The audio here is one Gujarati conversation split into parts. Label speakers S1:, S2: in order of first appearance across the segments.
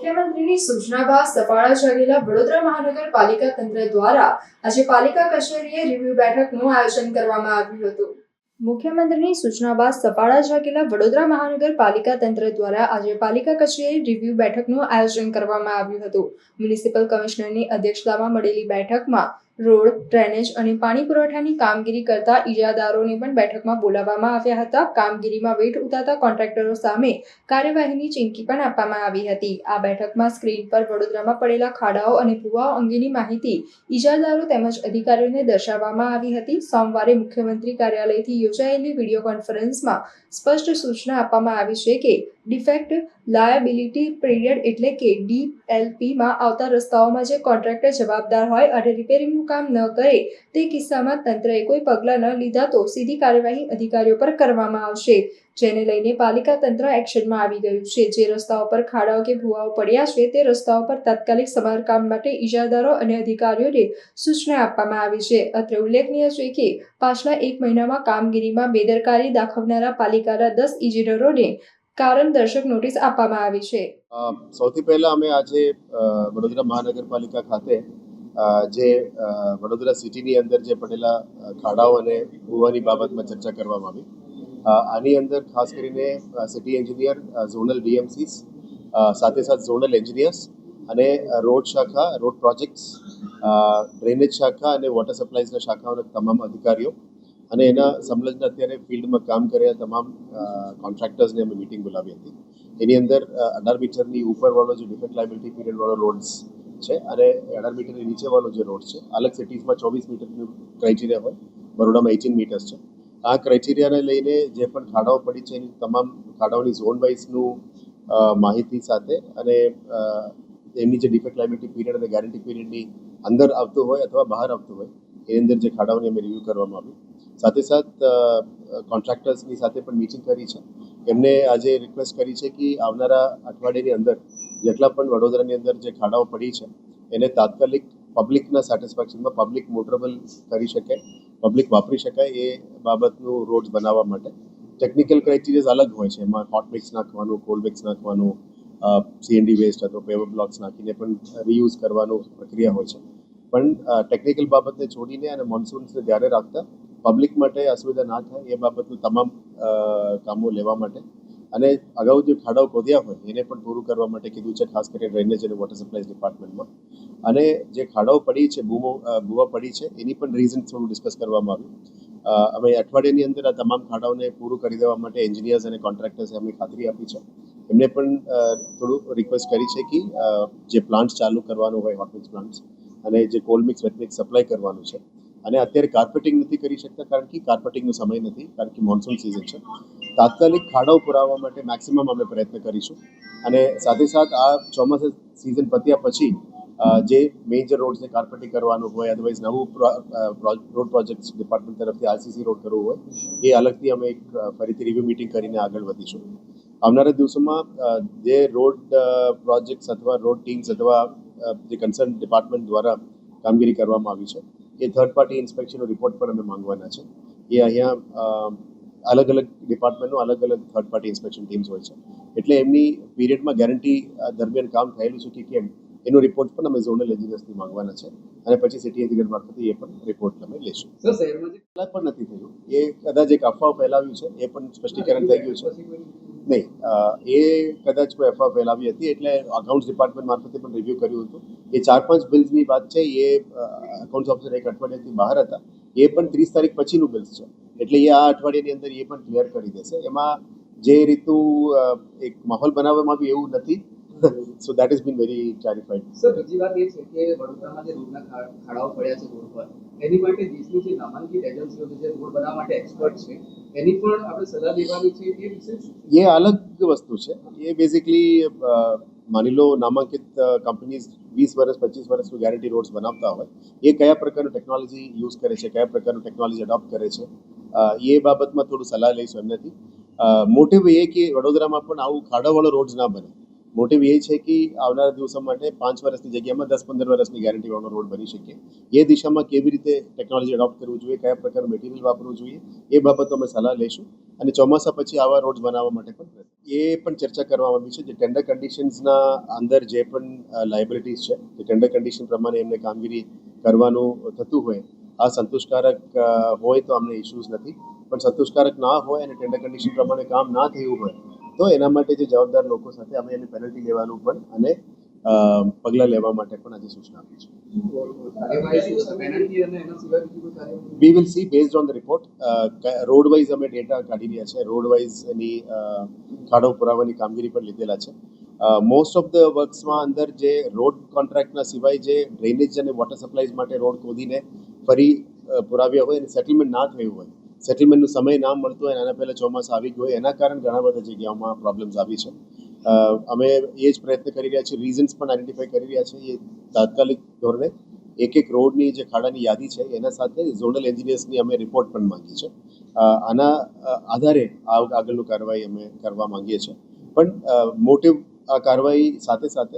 S1: મુખ્યમંત્રીની સૂચના બાદ સફાળા જાગેલા વડોદરા મહાનગરપાલિકા તંત્ર દ્વારા આજે પાલિકા કચેરીએ રિવ્યુ બેઠકનું આયોજન કરવામાં આવ્યું હતું. મુખ્યમંત્રીની સૂચના બાદ સફાળા જાગેલા વડોદરા મહાનગરપાલિકા તંત્ર દ્વારા આજે પાલિકા કચેરી રિવ્યુ બેઠકનું આયોજન કરવામાં આવ્યું હતું. મ્યુનિસિપલ કમિશનરની અધ્યક્ષતામાં મળેલી બેઠકમાં રોડ, ડ્રેનેજ અને પાણી પુરવઠાની કામગીરી કરતા ઇજાદારોને પણ બેઠકમાં બોલાવવામાં આવ્યા હતા. કામગીરીમાં વેઠ ઉતારતા કોન્ટ્રાક્ટરો સામે કાર્યવાહીની ચીમકી પણ આપવામાં આવી હતી. આ બેઠકમાં સ્ક્રીન પર વડોદરામાં પડેલા ખાડાઓ અને ભૂવાઓ અંગેની માહિતી ઇજાદારો તેમજ અધિકારીઓને દર્શાવવામાં આવી હતી. સોમવારે મુખ્યમંત્રી કાર્યાલયથી યોજાયેલી વીડિયો કોન્ફરન્સમાં સ્પષ્ટ સૂચના આપવામાં આવી છે કે ડિફેક્ટ લાયબિલિટી પીરિયડ એટલે કે ડીએલપીમાં આવતા રસ્તાઓમાં જે કોન્ટ્રાક્ટર જવાબદાર હોય અને રિપેરિંગનું કામ ન કરે, તે કિસ્સામાં તંત્રએ કોઈ પગલાં ન લીધા તો સીધી કાર્યવાહી અધિકારીઓ પર કરવામાં આવશે, જેને લઈને પાલિકા તંત્ર એક્શનમાં આવી ગયું છે. જે રસ્તાઓ પર ખાડાઓ કે ભૂવાઓ પડ્યા છે, તે રસ્તાઓ પર તાત્કાલિક સમારકામ માટે ઇજાદારો અને અધિકારીઓને સૂચના આપવામાં આવી છે. અત્રે ઉલ્લેખનીય છે કે પાછલા એક મહિનામાં કામગીરીમાં બેદરકારી દાખવનારા પાલિકાના દસ ઇજનેરોને કારણ દર્શક નોટિસ આપવામાં આવી છે.
S2: સૌથી પહેલા અમે આજે વડોદરા મહાનગરપાલિકા ખાતે જે વડોદરા સિટીની અંદર જે પડેલા ખાડાઓ અને ભૂવાની બાબતમાં ચર્ચા કરવામાં આવી. આની અંદર ખાસ કરીને સિટી એન્જિનિયર ઝોનલ ડીએમસીસ સાથે સાથે ઝોનલ એન્જિનિયર્સ અને રોડ શાખા, રોડ પ્રોજેક્ટ્સ ડ્રેનેજ શાખા અને વોટર સપ્લાયઝના શાખાઓના તમામ અધિકારીઓ અને એના સંલગ્ન અત્યારે ફિલ્ડમાં કામ કર્યા તમામ કોન્ટ્રાક્ટર્સને અમે મિટિંગ બોલાવી હતી. એની અંદર અઢાર મીટરની ઉપરવાળો જે ડિફેક્ટ લાયબિલિટી પીરિયડવાળો રોડ્સ છે અને અઢાર મીટરની નીચેવાળો જે રોડ છે, અલગ સિટીઝમાં ચોવીસ મીટરનું ક્રાઇટેરિયા હોય, બરોડામાં એટીન મીટર્સ છે. આ ક્રાઇટેરિયાને લઈને જે પણ ખાડાઓ પડી છે, એની તમામ ખાડાઓની ઝોન વાઇઝનું માહિતી સાથે અને એમની જે ડિફેક્ટ લાયબિલિટી પીરિયડ અને ગેરંટી પીરિયડની અંદર આવતું હોય અથવા બહાર આવતું હોય, એની અંદર જે ખાડાઓની અમે રિવ્યૂ કરવામાં આવ્યું સાથે સાથ કોન્ટ્રાક્ટર્સની સાથે પણ મીટિંગ કરી છે. એમને આજે રિક્વેસ્ટ કરી છે કે આવનારા અઠવાડિયાની અંદર જેટલા પણ વડોદરાની અંદર જે ખાડાઓ પડી છે, એને તાત્કાલિક પબ્લિકના સેટિસ્ફેક્શનમાં પબ્લિક મોટરેબલ કરી શકે પબ્લિક વાપરી શકાય એ બાબતનું રોડ બનાવવા માટે. ટેકનિકલ ક્રાઇટેરિયાઝ અલગ હોય છે. એમાં હોટ મિક્સ નાખવાનું કોલ્ડ મિક્સ નાખવાનું સીએનડી વેસ્ટ અથવા પેવર બ્લોક્સ નાખીને પણ રીયુઝ કરવાનું પ્રક્રિયા હોય છે. પણ ટેકનિકલ બાબતને છોડીને અને મોન્સૂન્સને ધ્યાને રાખતા પબ્લિક માટે અસુવિધા ના થાય, એ બાબતનું તમામ કામો લેવા માટે. અને અગાઉ જે ખાડાઓ ખોદ્યા હોય, એને પણ પૂરું કરવા માટે કીધું છે, ખાસ કરીને ડ્રેનેજ અને વોટર સપ્લાય ડિપાર્ટમેન્ટમાં અને જે ખાડાઓ પડી છે ભૂમો ભૂવા પડી છે, એની પણ રીઝન થોડું ડિસ્કસ કરવામાં આવ્યું. અમે અઠવાડિયાની અંદર આ તમામ ખાડાઓને પૂરું કરી દેવા માટે એન્જિનિયર્સ અને કોન્ટ્રાક્ટર્સે અમને ખાતરી આપી છે. એમને પણ થોડું રિક્વેસ્ટ કરી છે કે જે પ્લાન્ટ ચાલુ કરવાનું હોય હોટમિક્સ પ્લાન્ટ્સ અને જે કોલમિક્સ વેટમિક્સ સપ્લાય કરવાનું છે અને અત્યારે કાર્પેટિંગ નથી કરી શકતા કારણ કે કાર્પેટિંગનો સમય નથી, કારણ કે મોન્સૂન સિઝન છે. તાત્કાલિક ખાડાઓ પુરાવવા માટે મેક્સિમમ અમે પ્રયત્ન કરીશું. અને સાથે સાથ આ ચોમાસા સિઝન પત્યા પછી જે મેજર રોડ્સને કાર્પેટિંગ કરવાનું હોય અદરવાઇઝ નવું રોડ પ્રોજેક્ટ ડિપાર્ટમેન્ટ તરફથી આરસીસી રોડ કરવું હોય, એ અલગથી અમે એક ફરીથી રિવ્યુ મિટિંગ કરીને આગળ વધીશું. આવનારા દિવસોમાં જે રોડ પ્રોજેક્ટ્સ અથવા રોડ ટીમ્સ અથવા જે કન્સર્ન ડિપાર્ટમેન્ટ દ્વારા કામગીરી કરવામાં આવી છે એ થર્ડ પાર્ટી ઇન્સ્પેક્શનનો રિપોર્ટ પણ અમે માંગવાના છે. એ અહીંયા અલગ અલગ ડિપાર્ટમેન્ટનું અલગ અલગ થર્ડ પાર્ટી ઇન્સ્પેક્શન ટીમ્સ હોય છે. એટલે એમની પીરિયડમાં ગેરંટી દરમિયાન કામ થયેલું છે કે કેમ એનો રિપોર્ટ પણ અમે ઝોનલ એન્જિનિયર્સથી માંગવાના છે. અને પછી સિટી એન્જિનિયર મારફતે એ પણ રિપોર્ટ અમે લેશું. પણ નથી થયું. એ કદાચ એક અફવા ફેલાવ્યું છે એ પણ સ્પષ્ટીકરણ થઈ ગયું છે. નહીં એ કદાચ કોઈ અફવા ફેલાવી હતી, એટલે અકાઉન્ટ્સ ડિપાર્ટમેન્ટ મારફતે પણ રિવ્યૂ કર્યું હતું. એ ચાર પાંચ બિલ્સની વાત છે, એ અકાઉન્ટ્સ ઓફિસર એક અઠવાડિયાથી બહાર હતા. એ પણ ત્રીસ તારીખ પછીનું બિલ્સ છે. એટલે એ આ અઠવાડિયાની અંદર એ પણ ક્લિયર કરી દેશે. એમાં જે રીતનું એક માહોલ બનાવવામાં આવ્યું એવું નથી. So that is been very clarified
S3: sir બીજી વાત એ છે કે વડોદરામાં જે રોડના ખાડાઓ પડ્યા છે રોડ પર એની માટે દેશની જે નામાંકિત એજન્સીઓ છે જે રોડ બનાવવા માટે એક્સપર્ટ છે એની પણ આપણે સલાહ લેવાની છે એ વિશે
S2: એ અલગ વસ્તુ છે. એ બેઝિકલી માની લો નામાંકિત કંપનીઝ વીસ વર્ષ પચીસ વર્ષનું ગેરંટી રોડ્સ બનાવતા હોય એ કયા પ્રકારનું ટેકનોલોજી યુઝ કરે છે કયા પ્રકારનું ટેકનોલોજી અડોપ્ટ કરે છે એ બાબતમાં થોડું સલાહ લઈશું એમનેથી. મોટિવ એ કે વડોદરામાં પણ આવું ખાડાવાળો રોડ્સ ના બને. મોટિવ એ છે કે આવનારા દિવસો માટે પાંચ વર્ષની જગ્યામાં દસ પંદર વર્ષની ગેરંટીવાળો રોડ બની શકીએ એ દિશામાં કેવી રીતે ટેકનોલોજી એડોપ્ટ કરવું જોઈએ, કયા પ્રકારનું મટીરિયલ વાપરવું જોઈએ, એ બાબતો અમે સલાહ લઈશું. અને ચોમાસા પછી આવા રોડ બનાવવા માટે પણ એ પણ ચર્ચા કરવામાં આવી છે જે ટેન્ડર કન્ડિશન્સના અંદર જે પણ લાયબિલિટીઝ છે તે ટેન્ડર કન્ડિશન પ્રમાણે એમને કામગીરી કરવાનું થતું હોય, આ સંતોષકારક હોય તો અમને ઇશ્યુઝ નથી. પણ સંતોષકારક ના હોય અને ટેન્ડર કન્ડિશન પ્રમાણે કામ ના થયું હોય તો એના માટે જે જવાબદાર લોકો સાથે અમે એની પેનલ્ટી લેવાનું પણ અને પગલાં લેવા માટે પણ આજે સૂચના આપી છે. We will see based on the report road wise અમે ડેટા કાઢી રહ્યા છે. રોડ વાઇઝ એની અ, ખાડો પુરાવાની કામગીરી પણ લીધેલા છે. મોસ્ટ ઓફ ધ વર્ક્સમાં અંદર જે રોડ કોન્ટ્રાક્ટના સિવાય જે ડ્રેનેજ અને વોટર સપ્લાયઝ માટે રોડ ખોદીને ફરી પુરાવ્યા હોય અને સેટલમેન્ટ ના થયું હોય સેટલમેન્ટનો સમય ના મળતો હોય એના પહેલાં ચોમાસા આવી ગયો એના કારણે ઘણા બધા જગ્યાઓમાં પ્રોબ્લેમ્સ આવી છે. અમે એ જ પ્રયત્ન કરી રહ્યા છીએ રીઝન્સ પણ આઈડેન્ટિફાઈ કરી રહ્યા છીએ એ તાત્કાલિક ધોરણે. એક એક રોડની જે ખાડાની યાદી છે, એના સાથે ઝોનલ એન્જિનિયર્સની અમે રિપોર્ટ પણ માંગી છે આના આધારે આગળનું કાર્યવાહી અમે કરવા માંગીએ છીએ. પણ મોટિવ આ કાર્યવાહી સાથે સાથે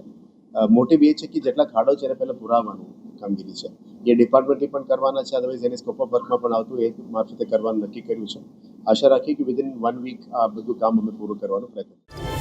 S2: મોટિવ એ છે કે જેટલા ખાડો છે એને પહેલાં પુરાવાનું કામગીરી છે એ ડિપાર્ટમેન્ટની પણ કરવાના છે અદરવાઇઝ એની સ્કોપ ઓફ વર્કમાં પણ આવતું, એ મારફતે કરવાનું નક્કી કર્યું છે આશા રાખી કે વિધિન વન વીક આ બધું કામ અમે પૂરું કરવાનો પ્રયત્ન કરીશું.